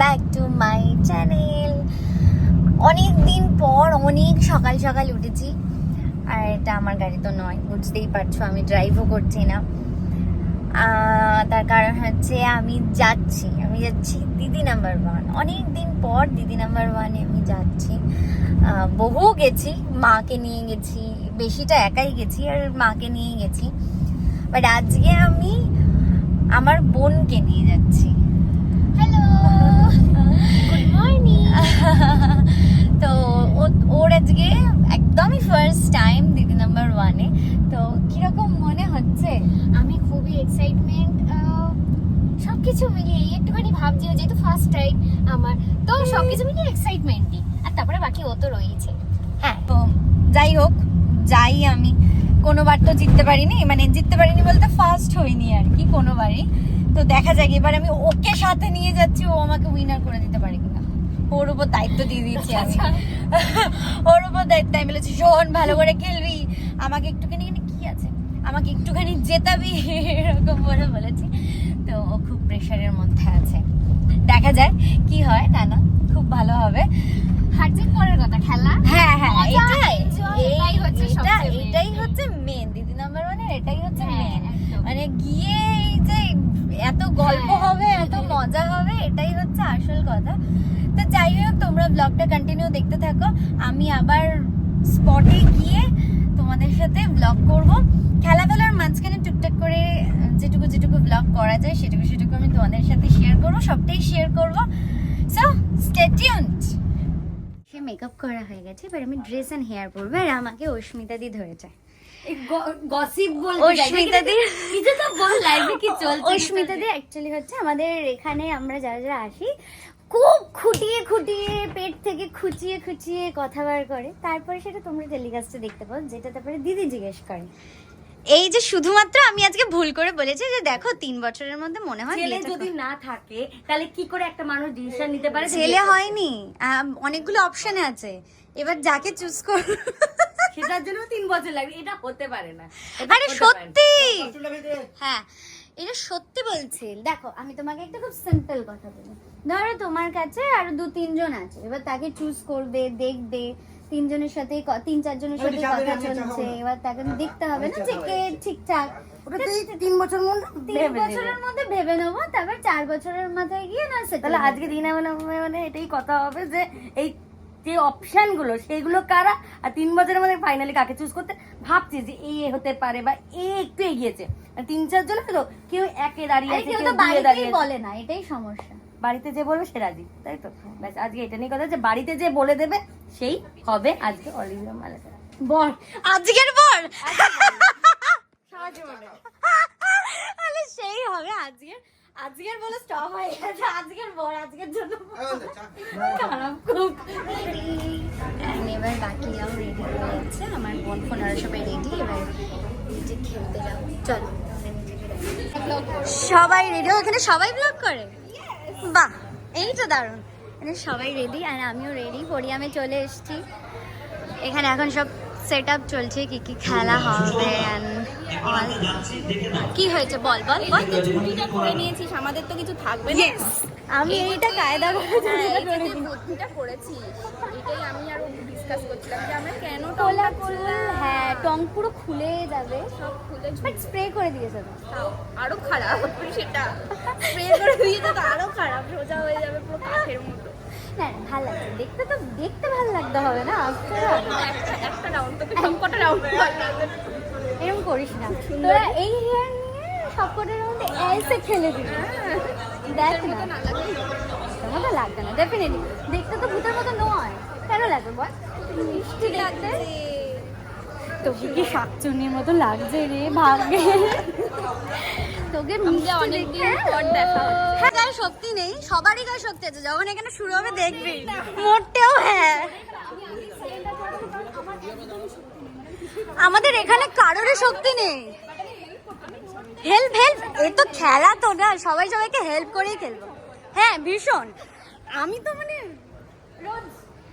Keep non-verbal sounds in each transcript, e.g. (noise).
Back to my channel অনেক দিন পর অনেক সকাল সকাল উঠেছি। আর এটা আমার গাড়ি তো নয়, বুঝতেই পারছ আমি ড্রাইভও করছি না। তার কারণ হচ্ছে আমি যাচ্ছি আমি যাচ্ছি দিদি নাম্বার ওয়ান অনেক দিন পর দিদি নাম্বার ওয়ানে আমি যাচ্ছি। বহু গেছি, মাকে নিয়ে গেছি, বেশিটা একাই গেছি আর মাকে নিয়ে গেছি। বাট আজকে আমি আমার বোনকে নিয়ে যাচ্ছি। (laughs) তো ওর আজকে একদমই ফার্স্ট টাইম দিদি নাম্বার ওয়ানে তো কীরকম মনে হচ্ছে? আমি খুবই এক্সাইটমেন্ট সবকিছু মিলিয়ে একটুখানি ভাবছি যেহেতু ফার্স্ট টাইম আমার তো সবকিছু মিলিয়ে এক্সাইটমেন্টই আর তারপরে বাকি ও তো রয়েছে। হ্যাঁ তো যাই হোক যাই আমি। কোনোবার তো জিততে পারিনি মানে জিততে পারিনি বলতে ফার্স্ট হইনি আর কি কোনোবারই। তো দেখা যাক এবার আমি ওকে সাথে নিয়ে যাচ্ছি ও আমাকে উইনার করে দিতে পারে কিনা। ওর উপর দায়িত্ব দিয়ে দিয়েছি আমি। ওর উপর দায়িত্ব আমি বলেছি শোন ভালো করে খেলবি। আমাকে একটুখানি কি আছে? আমাকে একটুখানি জেতাবি এরকম বলে বলেছি। তো ও খুব প্রেশারের মধ্যে আছে। দেখা যায় কি হয় না না খুব ভালো হবে। হার জিত পরের কথা খেলা? হ্যাঁ হ্যাঁ এটাই এটাই হচ্ছে এটা- সবচেয়ে এটাই হচ্ছে মেন দিদি নাম্বার ওয়ানে এটাই হচ্ছে হ্যাঁ, মেন একদম। মানে গিয়ে এই যে এত গল্প। হবে এত মজা হবে এটাই হচ্ছে আসল কথা। তো যাই হোক তোমরা ব্লগটা কন্টিনিউ দেখতে থাকো। আমি আবার স্পটে গিয়ে তোমাদের সাথে ব্লগ করব। খেলাধুলার মাঝখানে টুকটাক করে যেটুকু যেটুকু ব্লগ করা যায় সেটুকু সেটুকু আমি তোমাদের সাথে শেয়ার করব সবটাই শেয়ার করব। সো স্টে টিউনড সে মেকআপ করা হয়ে গেছে এবার আমি ড্রেস অ্যান্ড হেয়ার পরবো আর আমাকে অস্মিতা দি ধরেছে। গসিপ বলতে (laughs) অস্মিতা দি। কিছু তো বল লাইভে কি চলছে অস্মিতা অ্যাকচুয়ালি হচ্ছে আমাদের এখানে আমরা যারা যারা আসি খুব খুঁটিয়ে খুঁটিয়ে পেট থেকে খুঁচিয়ে খুঁচিয়ে কথা বার করে। তারপরে সেটা তোমরা টেলিকাস্টে দেখতে পাও যেটা তারপরে দিদি জিজ্ঞেস করে। এই যে শুধুমাত্র আমি আজকে ভুল করে বলেছি যে দেখো তিন বছরের মধ্যে মনে হয় ছেলে যদি না থাকে তাহলে কি করে একটা মানুষ ডিসিশন নিতে পারে ছেলে হয়নি। অনেকগুলো অপশনে আছে। এবার যাকে চুজ কর সেটার জন্য তিন বছর লাগবে এটা হতে পারে না। আরে। সত্যি! হ্যাঁ এটা সত্যি বলছি। দেখো আমি তোমাকে একটা খুব সিম্পল কথা বলি। ধরো তোমার কাছে আরও দু তিনজন আছে। এবার তাকে চুজ করবে দেখবে। তিনজনের সাথে তিন চারজনের সাথে কথা চলছে এবার তাকে দেখতে হবে না যে কে ঠিকঠাক। ওটা তিন বছর মধ্যে তিন বছরের মধ্যে ভেবে নেব তারপর চার বছরের মাথায় গিয়ে না তাহলে আজকে দিনে মানে মানে এটাই কথা হবে যে এই যে অপশনগুলো সেগুলো কারা? আর তিন বছরের মধ্যে ফাইনালি কাকে চুজ করতে? ভাবছি যে এ হতে পারে বা এ একটু এগিয়েছে। তিন চারজন আছে তো কেউ একে দাঁড়িয়ে আছে কেউ দুয়ে দাঁড়িয়ে বলে না এটাই সমস্যা। বাড়িতে যে বলবে সে রাজি তাই তো? ব্যাস আজকে এটা নিয়ে কথা যে বাড়িতে যে বলে দেবে সেই হবে আজকে অলিভিয়া মালাকার বর আজকের বর? তাহলে সেই হবে আজকের আজকের বলে স্টপ হয়ে গেছে আজকের বর আজকের জন্য খারাপ খুব। আমি এবার বাকিরাও রেডি হয়ে যাচ্ছে। আমার বোন ফোন আর সবাই রেডি এবার নিজে খেলতে যাব। চলো সবাই রেডি এখানে সবাই ব্লগ করে? বাহ এই তো দারুণ। এখানে সবাই রেডি আর আমিও রেডি পরিয়ামে চলে এসেছি। এখানে এখন সব সেট আপ চলছে কি কি খেলা হবে কি হয়েছে? বল বল বল। ছুটিটা করে নিয়েছিস আমাদের তো কিছু থাকবে না। আমি এইটা কায়দা করে হ্যাঁ। বুদ্ধিটা করেছিস এটাই আমি আর ডিসকাস করছিলাম যে আমরা কেন ফুল খুললাম হ্যাঁ টং পুরো খুলে যাবে। সব খুলে বাট স্প্রে করে দিয়েছে তো তাও আরও খারাপ সেটা স্প্রে করে দিয়েছে তো আরও খারাপ সোজা হয়ে যাবে পুরো কাঠের মতো। না ভালো লাগছে। দেখতে তো দেখতে ভালো লাগতে হবে না একটা রাউন্ড রাউন্ড এরকম করিস না। তোরা এই হেয়ার নিয়ে সবকটার মধ্যে এসে খেলে দিবি। দেখ না। লাগে লাগবে না ডেফিনেটলি দেখতে তো ভূতের মতো নয়। কেন লাগবে বল? মিষ্টি লাগবে তোকে কি শাকচুনির মতো লাগছে রে ভাগ্যে? তোকে মিষ্টি অনেকদিন পর দেখা। হ্যাঁ গায়ে শক্তি নেই। সবারই গায়ে শক্তি আছে। যখন এখানে শুরু হবে দেখবি। মোটেও হ্যাঁ। আমাদের এখানে কারোরই শক্তি নেই। হেল্প হেল্প এ তো খেলা তো না। সবাই সবাইকে হেল্প করেই খেলব। হ্যাঁ ভীষণ। আমি তো মানে রোজ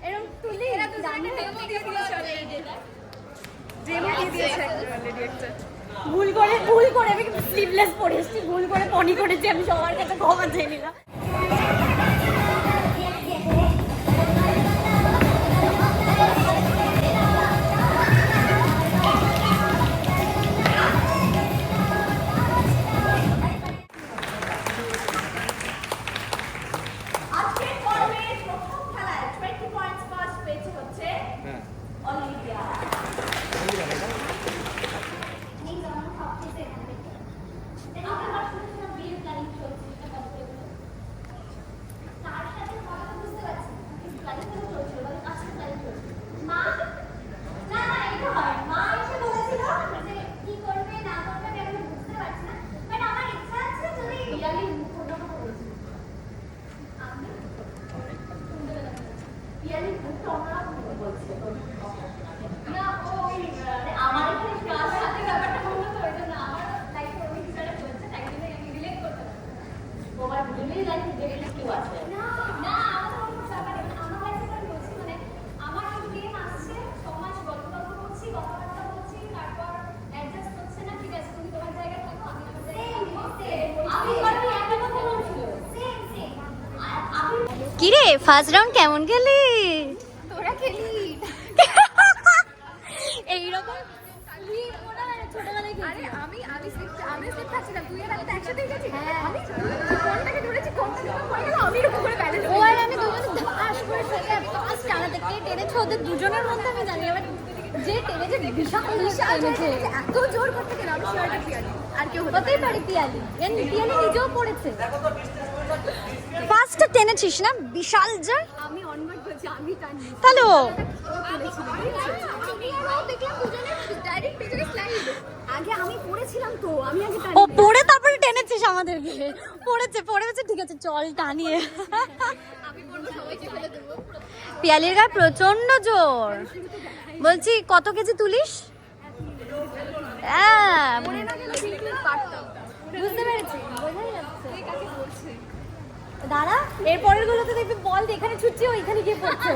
এরকম তুলি ভুল করে ভুল করে, আমি স্লিভলেস পরে এসেছি। ভুল করে পনি করেছি, আমি সবার কাছে ক্ষমা চেয়ে নিলাম। ফার্স্ট টানাতে কে টেনেছে? ওদের দুজনের মধ্যে আমি জানি এবার যে টেনেছে বিশাল টেনেছে এত জোর করতে গেল আমি শিওরটা পিয়ালি। আর কেউ হতে হতেই পারে পিয়ালি। এর পিয়ালি নিজেও পড়েছে। ফার্স্টটা টেনেছিস না? বিশাল জোর আমি অনবার বলছি আমি টানি তাহলে ও আগে আমি পড়েছিলাম তো আমি আগে ও পড়ে তারপরে টেনেছিস আমাদেরকে। পড়েছে পড়েছে ঠিক আছে চল টানিয়ে পিয়ালির গায়ে প্রচণ্ড জোর। বলছি কত কেজি তুলিস? হ্যাঁ। বুঝতে পেরেছি বোঝাই যাচ্ছে। দাঁড়া এর পরের গুলোতে দেখবি বল এখানে ছুটছি ও এখানে গিয়ে পড়ছে।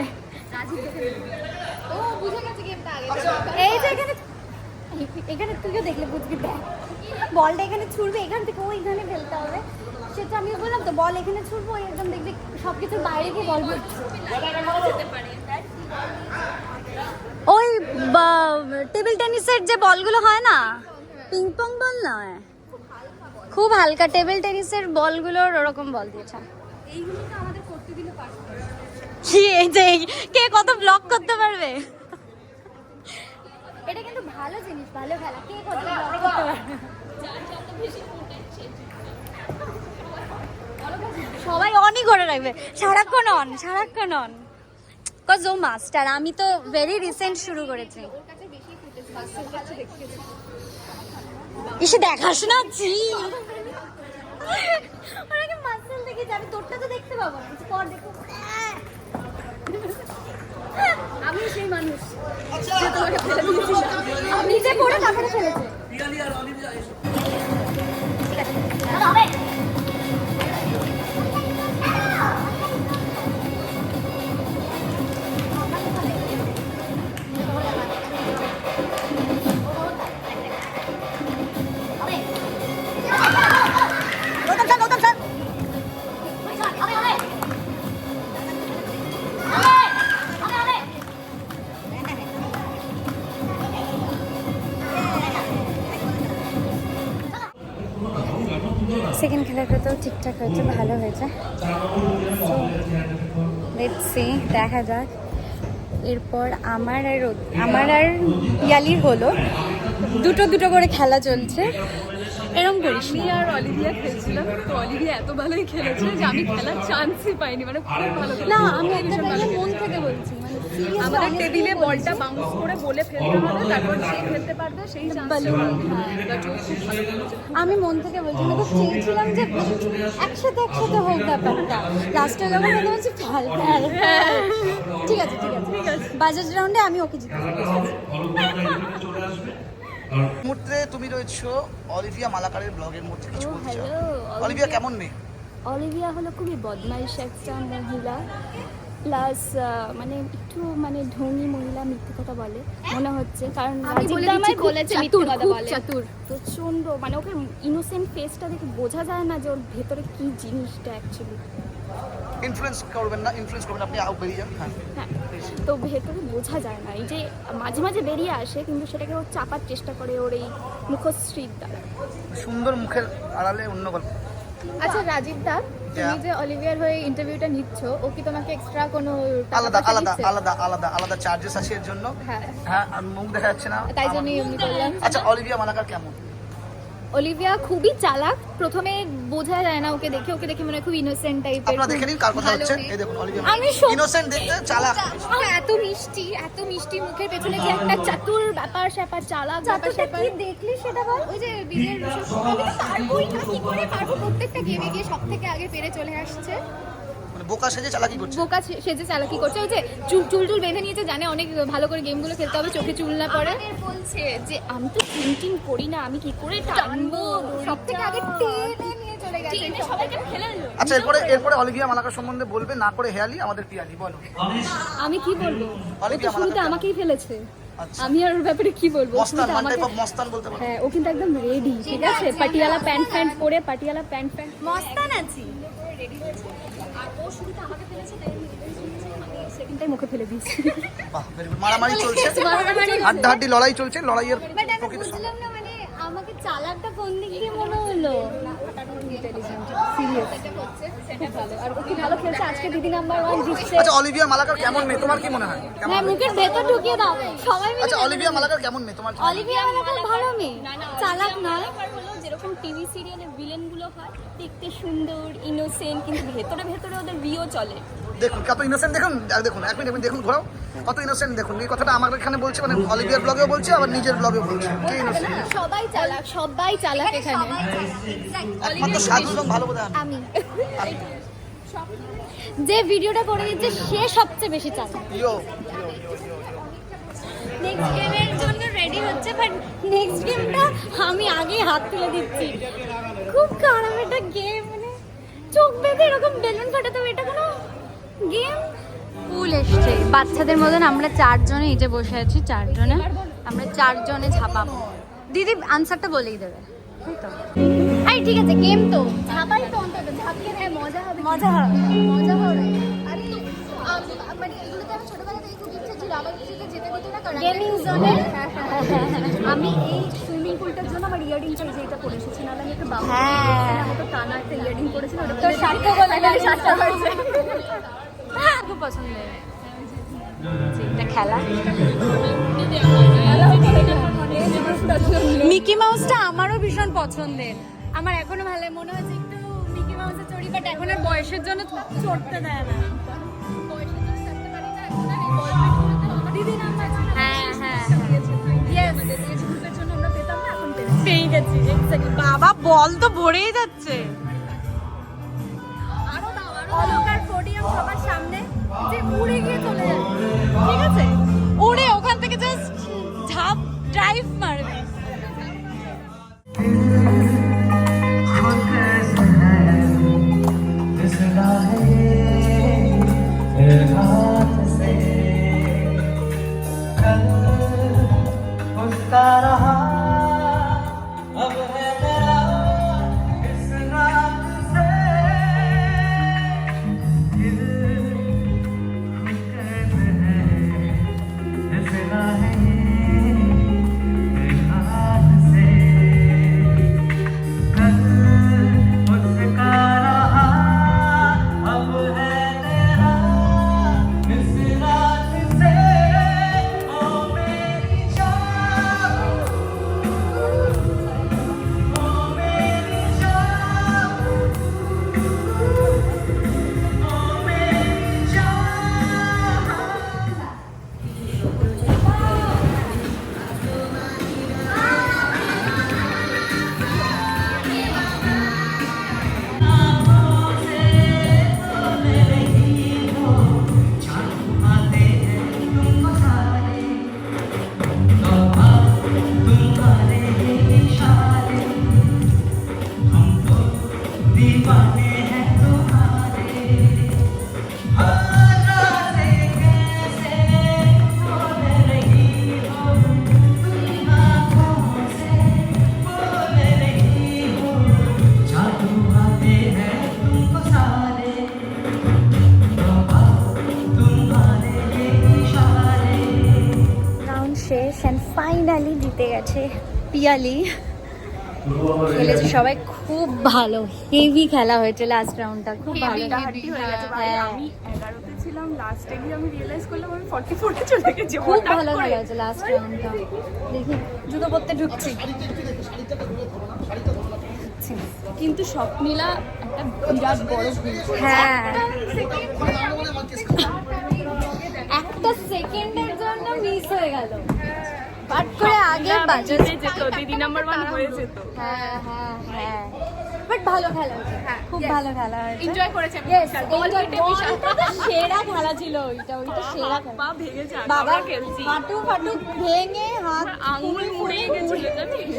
ও বুঝে গেছে গেমটা আগে। এই যে এখানে এখানে তুইও দেখলে বুঝবি দেখ। বলটা এখানে ছুড়বে এখান থেকে ও এখানে ফেলতে হবে। সেটা আমি বললাম তো বল এখানে ছুড়বো ও একদম দেখবি সব কিছুর বাইরে গিয়ে বল। ওই টেবিল টেনিসের যে বলগুলো হয় না পিং পং বল নয় খুব হালকা টেবিল টেনিসের বলগুলোর ওরকম বল দিয়েছে। কি এই যে কে কত ব্লক করতে পারবে? এটা কিন্তু ভালো জিনিস ভালো খেলা। কে কত ব্লক করতে পারবে? সবাই অনই করে রাখবে। সারাক্ষণ অন সারাক্ষণ অন কজ ও মাস্টার আমি তো ভেরি রিসেন্ট শুরু করেছি। এসে দেখাস না ছি। ওনাকে মাসেল দেখে যাবে তোরটা তো দেখতে পাবো না। পর দেখো আমি সেই মানুষ। আমি যে করে তারপরে ফেলেছে। দেখা যাক। এরপর আমার আর আমার আর ইয়ালির হলো। দুটো দুটো করে খেলা চলছে। এরম করিস আমি আর অলিভিয়া খেলছিলাম। তো অলিভিয়া এত ভালোই খেলেছে যে আমি খেলার চান্সই পাইনি। মানে খুব ভালো না আমি একটা টাইমে মন থেকে বলছি মানে আমাদের টেবিলে বলটা বাউন্স করে বলে ফেলতে হবে তারপর যে খেলতে পারবে সেই চান্স আমি মন থেকে বলছি আমি খুব চেয়েছিলাম যে একসাথে একসাথে হোক ব্যাপারটা। লাস্টে যখন মনে হচ্ছে ফ্যাল। ঠিক আছে ঠিক আছে। ঠিক আছে। বাজাজ রাউন্ডে আমি ওকে জিতে মুহূর্তে তুমি রয়েছো অলিভিয়া মালাকারের ব্লগের মধ্যে কিছু বলতে চাও? অলিভিয়া। কেমন মেয়ে? অলিভিয়া হলো খুবই বদমাইশ একটা মহিলা প্লাস মানে একটু মানে ঢঙ্গি মহিলা মিথ্যে কথা বলে মনে হচ্ছে। কারণ। চাতুর প্রচণ্ড মানে ওকে ইনোসেন্ট ফেসটা দেখে বোঝা যায় না যে ওর ভেতরে কি জিনিসটা অ্যাকচুয়ালি ইনফ্লুয়েন্স করবেন না ইনফ্লুয়েন্স করবেন আপনি আউট বেরিয়ে যান। হ্যাঁ। হ্যাঁ তো ভেতরে বোঝা যায় না এই যে মাঝে মাঝে বেরিয়ে আসে কিন্তু সেটাকে ও চাপার চেষ্টা করে ওর এই মুখশ্রীর দ্বারা। সুন্দর মুখের আড়ালে অন্য গল্প। আচ্ছা রাজীব দা তুমি যে অলিভিয়ার হয়ে ইন্টারভিউটা নিচ্ছ ও কি তোমাকে এক্সট্রা কোনো আলাদা আলাদা আলাদা আলাদা আলাদা চার্জেস আছে এর জন্য? হ্যাঁ। হ্যাঁ আর মুখ দেখা যাচ্ছে না। তাই জন্যই এমনি করলাম আচ্ছা অলিভিয়া মালাকার কেমন? অলিভিয়া খুবই চালাক। প্রথমে বোঝা যায় না ওকে দেখে। ওকে দেখে মনে হয় খুব ইনোসেন্ট টাইপের আপনারা দেখে নিন কার কথা হচ্ছে। এই দেখুন অলিভিয়া আমি সত্যি ইনোসেন্ট দেখতে চালাক। এত মিষ্টি এত মিষ্টি মুখের পেছনে যে একটা চাতুর ব্যাপার স্যাপার চালাক ব্যাপার স্যাপার? কি দেখলি সেটা বল? ওই যে বিয়ের আমি তো পারবোই না কি করে পারব? প্রত্যেকটা গেমে গিয়ে সব থেকে আগে পেরে চলে আসছে। বোকা সেজে চালাকি করছে। বোকা সেজে চালাকি করছে। ওই যে চুল চুল টুল বেঁধে নিয়েছে জানে অনেক ভালো করে গেমগুলো খেলতে হবে চোখে চুল না পড়ে। বলছে যে আমি তো প্রিন্টিং করি না আমি কি করে টানবো? সব থেকে আগে টেনে নিয়ে চলে গেছে। সবাইকে ফেলে আচ্ছা এরপরে এরপরে অলিভিয়া মালাকার সম্বন্ধে বলবে না করে হেয়ালি আমাদের পিয়ালি বলো। আমি কি বলব? ও তো অলিভিয়া শুরুতে আমাকেই ফেলেছে। আচ্ছা। আমি আর ওর ব্যাপারে কি বলব? মস্তান বলতে হ্যাঁ ও কিন্তু একদম রেডি ঠিক আছে? পাটিয়ালা প্যান্ট প্যান্ট পরে পাটিয়ালা প্যান্ট প্যান্ট। মস্তান আছি। রেডি হয়েছে। আর ও শুরুতে আমাকে ফেলেছে তাই আমি সেকেন্ডটাই মুখে ফেলে দিয়েছি। বাহ (laughs) মারামারি চলছে। হাড্ডা লড়াই চলছে লড়াইয়ের প্রকৃত। বুঝলাম না মানে আমাকে চালাকটা কোন দিক দিয়ে মনে হলো? সিরিয়াস সেটা ভালো আর ও কি ভালো খেলছে? আজকে দিদি নাম্বার ওয়ান জিতছে। আচ্ছা অলিভিয়া মালাকার কেমন মেয়ে? তোমার কি মনে হয়? মুখের ভেতর ঢুকিয়ে দাও। সবাই আচ্ছা অলিভিয়া মালাকার কেমন মেয়ে? তোমার? অলিভিয়া মালাকার ভালো মেয়ে। চালাক নয়। যেরকম টিভি সিরিয়ালে ভিলেনগুলো হয় দেখতে সুন্দর ইনোসেন্ট কিন্তু ভেতরে ভেতরে ওদের বিও চলে। দেখুন কত ইনোসেন্ট দেখুন আর দেখুন এক মিনিট দেখুন ঘোরাও। কত ইনোসেন্ট দেখুন এই কথাটা আমার এখানে বলছে মানে অলিভিয়ার ব্লগেও বলছে আবার নিজের ব্লগেও বলছে। কে ইনোসেন্ট সবাই চালাক সবাই চালাক এখানে একমাত্র সাধু এবং ভালো বোধ আমি। যে ভিডিওটা করে দিচ্ছে সে সবচেয়ে বেশি চালাক। ইয়ো। নেক্সট গেমের হচ্ছে বাট নেক্সট গেমটা আমি আগেই হাত তুলে দিচ্ছি। খুব খারাপ এটা গেম মানে চোখ বেঁধে এরকম বেলুন ফাটাতে এটা কোনো গেম ফুল এসছে। বাচ্চাদের মতন আমরা চারজনে এই যে বসে আছি চারজনে। আমরা চারজনে ঝাপাবো। দিদি আনসারটা বলেই দেবে। আরে ঠিক আছে গেম তো। ঝাপাই তো অন্তত। ঝাপিয়ে দেয় মজা হবে। মজা হবে। মজা হবে। মানে এগুলোতে আমি ছোটবেলা থেকে খুব ইচ্ছে ছিল। আমার কিছুতে যেতে দিত না কারণ গেমিং জোনে আমি এই সুইমিং পুলটার জন্য আমার ইয়ারিং চাই যে এটা পরে এসেছি নাহলে আমি একটা বাবা হ্যাঁ। আমাকে টানা একটা ইয়ারিং ওটা হলো না, সাতটা হয়েছে। খুব এটা খেলা। মিকি মাউসটা আমারও ভীষণ পছন্দের। আমার এখনও ভালো। মনে হচ্ছে একটু মিকি মাউসের চড়ি বাট এখন আর বয়সের জন্য চড়তে দেয় না। বাবা বল তো ভরেই যাচ্ছে অলকার পোডিয়াম সবার সামনে উড়ে ঠিক আছে উড়ে ওখান থেকে জাস্ট ঝাপ ড্রাইভ মারবে শেষ অ্যান্ড ফাইনালি জিতে গেছে পিয়ালি। খেলেছে সবাই। খুব ভালো হেভি খেলা হয়েছে লাস্ট রাউন্ডটা খুব ভালো। হ্যাঁ আমি এগারোতে ছিলাম লাস্টে গিয়ে আমি রিয়েলাইজ করলাম আমি ফর্টি ফোরে চলে গেছি। খুব ভালো। লাস্ট রাউন্ডটা দেখি জুতো পরতে ঢুকছি। কিন্তু স্বপ্নীলা একটা বিরাট বড় হ্যাঁ। একটা সেকেন্ডের জন্য মিস হয়ে গেল। পাট করে আগে আমরা বাজে জিতে যেত দিদি নাম্বার ওয়ান হয়ে যেত। হ্যাঁ হ্যাঁ হ্যাঁ। বাট ভালো খেলা হয়েছে। খুব ভালো খেলা হয়েছে। এনজয় করেছে বিশাল। enjoy- হিটে বিশাল। সেরা খেলা ছিল ওইটা ওইটা সেরা পা ভেঙে যায় বাবা খেলছি। হাঁটু ফাটু ভেঙে হাত আমার আঙুল পুড়ে গেছিল জানিস?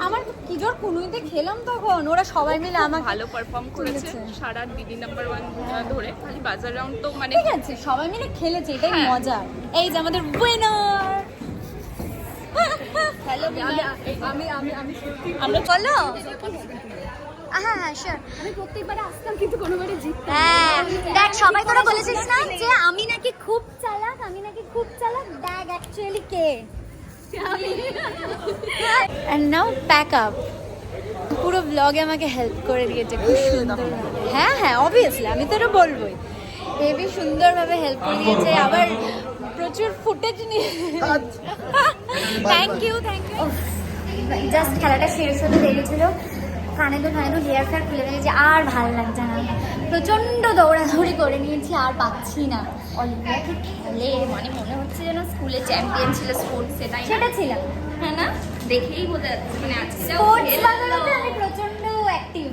আমার কি জোর কুনুইতে খেলাম তখন? ওরা সবাই মিলে আমাকে ভালো পারফর্ম করেছে। সারা দিদি নাম্বার ওয়ান ধরে। খালি বাজার রাউন্ড তো মানে ঠিক আছে সবাই মিলে খেলেছে এটাই হ্যাঁ। মজা। এই যে আমাদের উইনার হ্যাঁ হ্যাঁ sure. আমি প্রত্যেকবারে আসতাম কিন্তু কোনোবারে জিততাম হ্যাঁ দেখ সবাই তোরা বলেছিস না যে আমি নাকি খুব চালাক আমি নাকি খুব চালাক। দেখ অ্যাকচুয়ালি কে? অ্যান্ড নাও প্যাক আপ পুরো ব্লগে আমাকে হেল্প করে দিয়েছে খুব সুন্দর হ্যাঁ হ্যাঁ অবভিয়াসলি আমি তো এটা বলবোই। হেবি সুন্দরভাবে হেল্প করে দিয়েছে আবার প্রচুর ফুটেজ নিয়ে thank you thank you just খেলাটা শেষ হতে দেরি ছিল। কানে তো কানে তো হেয়ার ফেয়ার খুলে ফেলেছি আর ভালো লাগছে না। প্রচণ্ড দৌড়াদৌড়ি করে নিয়েছি আর পাচ্ছি না। অলিম্পিয়াকে খেলে? মানে মনে হচ্ছে যেন স্কুলে চ্যাম্পিয়ন ছিল স্পোর্টস সেটাই সেটা ছিলাম হ্যাঁ না? দেখেই বোঝা যাচ্ছে মানে আজকে আমি প্রচণ্ড অ্যাক্টিভ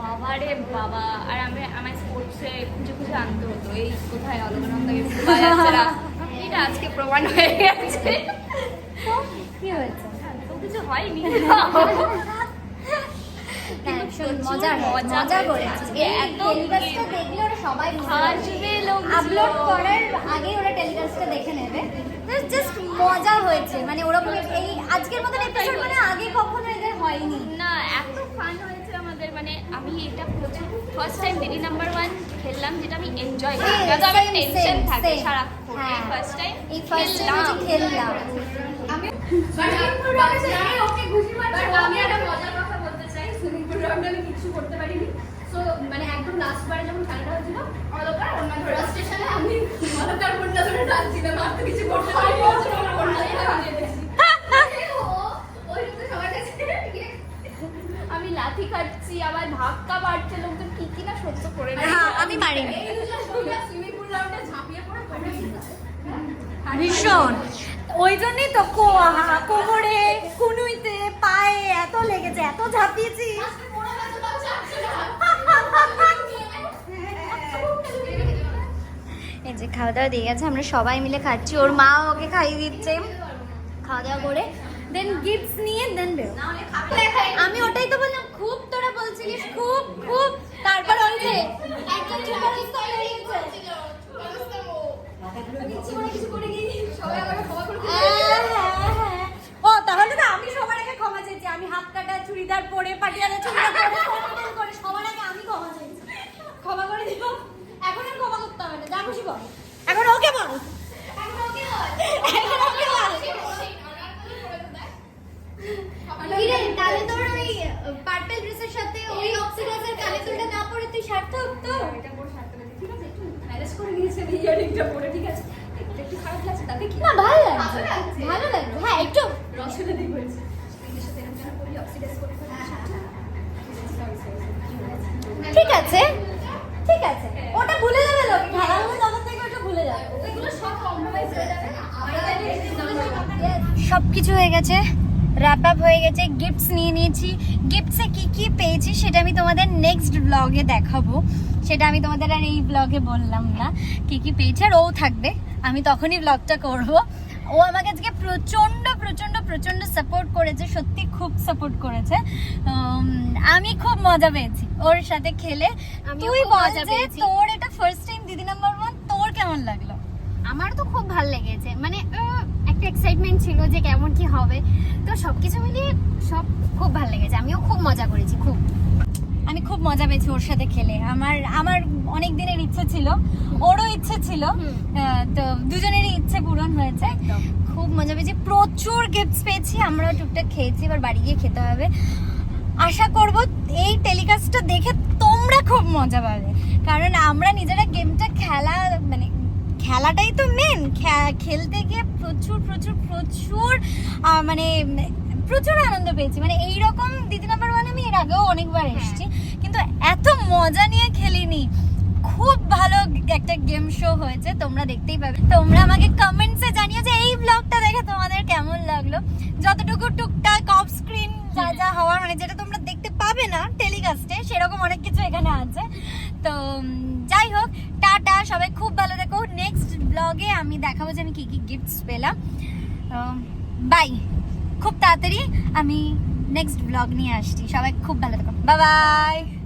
বাবা রে বাবা আর আমি আমার স্পোর্টসে খুঁজে খুঁজে আনতে হতো। এই কোথায় অলকানন্দা (laughs) এটা আজকে প্রমাণ হয়ে গেছে। কি হয়েছে? তো কিছু হয়নি হ্যাঁ, মজা হয়েছে। মানে ওরকম এই আজকের মতন এপিসোড মানে আগে কখনো এদের হয়নি। না এত ফান হয়েছে আমাদের। মানে আমি এটা প্রচুর first time Didi number one খেললাম যেটা আমি এনজয় করি। Same, আমার টেনশন থাকে. সারাক্ষণ। হ্যাঁ। ফার্স্ট টাইম এই ফার্স্ট টাইম খেললাম। ওকে খুশি পাচ্ছি আমি একটা মজার কথা বলতে চাই। সুইমিং পুল আমি কিছু করতে পারিনি। সো মানে একদম লাস্ট বারে যখন খেলাটা হচ্ছিল অলকার অন্য স্টেশনে আমি অলকার বন্যা ধরে ডাকছিলাম আর তো কিছু করতে পারিনি আমার তো সবার কাছে গিয়ে আমি লাথি খাচ্ছি আবার ধাক্কা মারছে লোকজন কি কি না সহ্য করে। হ্যাঁ, আমি মারিনি। ভীষণ। ওই জন্যই তো কোমরে কুনুইতে পায়ে এত লেগেছে এত ঝাঁপিয়েছি। এই যে খাওয়া দাওয়া দিয়ে গেছে আমরা সবাই মিলে খাচ্ছি। ওর মা ওকে খাইয়ে দিচ্ছে। খাওয়া দাওয়া করে দেন গিফটস নিয়ে দেন বেরো। আমি ওটাই তো বললাম খুব তোরা বলছিলিস খুব খুব। তারপর ওই যে একজন সুপারস্টার বেরিয়েছে হ্যাঁ, হ্যাঁ, হ্যাঁ। ও তাহলে তো আমি সবার আগে ক্ষমা চাইছি আমি হাত কাটা চুড়িদার পরে পাটিয়ালা চুড়িদার পরে করে সবার আগে আমি ক্ষমা চাইছি। ক্ষমা করে দিও এখন আর ক্ষমা করতে হবে না যা খুশি বল। এখন ওকে বল। এখন ওকে বল। এখন ওকে বল। তাহলে তোর ওই পার্পল ড্রেসের সাথে ওই অক্সিডাইজার না পরে তুই সার্থক তো এটা পরে সারতে ঠিক আছে? একটু ম্যানেজ করে নিয়েছে ইয়ারিংটা পরে ঠিক আছে? একটু একটু খারাপ লাগছে তাতে কি? না ভালো লাগছে। ভালো লাগছে? হ্যাঁ একটু। রসগোল্লা দিয়ে ঠিক আছে ঠিক আছে। ওটা ভুলে যাবে লোক হবে তখন থেকে ওটা ভুলে সব যাবে। সব কিছু হয়ে গেছে র্যাপ আপ হয়ে গেছে গিফটস নিয়ে নিয়েছি। গিফটসে কি কি পেয়েছি সেটা আমি তোমাদের নেক্সট ব্লগে দেখাবো। সেটা আমি তোমাদের আর এই ব্লগে বললাম না, কি কি পেয়েছি, আর ও থাকবে। আমি তখনই ব্লগটা করব। ও আমাকে আজকে প্রচণ্ড প্রচণ্ড প্রচণ্ড সাপোর্ট করেছে সত্যি খুব সাপোর্ট করেছে। আমি খুব মজা পেয়েছি ওর সাথে খেলে। তুই মজা পেয়েছি। তোর এটা first time Didi number one তোর কেমন লাগল? আমার তো খুব ভালো লেগেছে। মানে একটা এক্সাইটমেন্ট ছিল যে কেমন কি হবে। তো সবকিছু মিলিয়ে সব খুব ভালো লেগেছে। আমিও খুব মজা করেছি খুব। আমি খুব মজা পেয়েছি ওর সাথে খেলে। আমার আমার অনেক দিনের ইচ্ছে ছিল ওরও ইচ্ছে ছিল তো দুজনেরই ইচ্ছে পূরণ হয়েছে। খুব মজা পেয়েছি প্রচুর গিফটস পেয়েছি আমরাও টুকটাক খেয়েছি এবার বাড়ি গিয়ে খেতে হবে। আশা করব এই টেলিকাস্টটা দেখে তোমরা খুব মজা পাবে। কারণ আমরা নিজেরা গেমটা খেলা মানে খেলাটাই তো মেন খেলতে গিয়ে প্রচুর প্রচুর প্রচুর মানে প্রচুর আনন্দ পেয়েছি। মানে এইরকম দিদি নাম্বার ওয়ান আমি এর আগেও অনেকবার হ্যাঁ। এসেছি। কিন্তু এত মজা নিয়ে খেলিনি। খুব ভালো একটা গেম শো হয়েছে তোমরা দেখতেই পাবে। তোমরা আমাকে কমেন্টসে জানিও যে এই ব্লগটা দেখে তোমাদের কেমন লাগল। যতটুকু টুকটাক অফ স্ক্রিন যা হ্যাঁ। যা হওয়ার মানে যেটা তোমরা দেখতে পাবে না টেলিকাস্টে সেরকম অনেক কিছু এখানে আছে। তো যাই হোক টাটা সবাই খুব ভালো দেখো নেক্সট ব্লগে আমি দেখাবো যে আমি কী কী গিফটস পেলাম। বাই খুব তাড়াতাড়ি আমি নেক্সট ব্লগ নিয়ে আসছি। সবাই খুব ভালো থাকো। বাবাই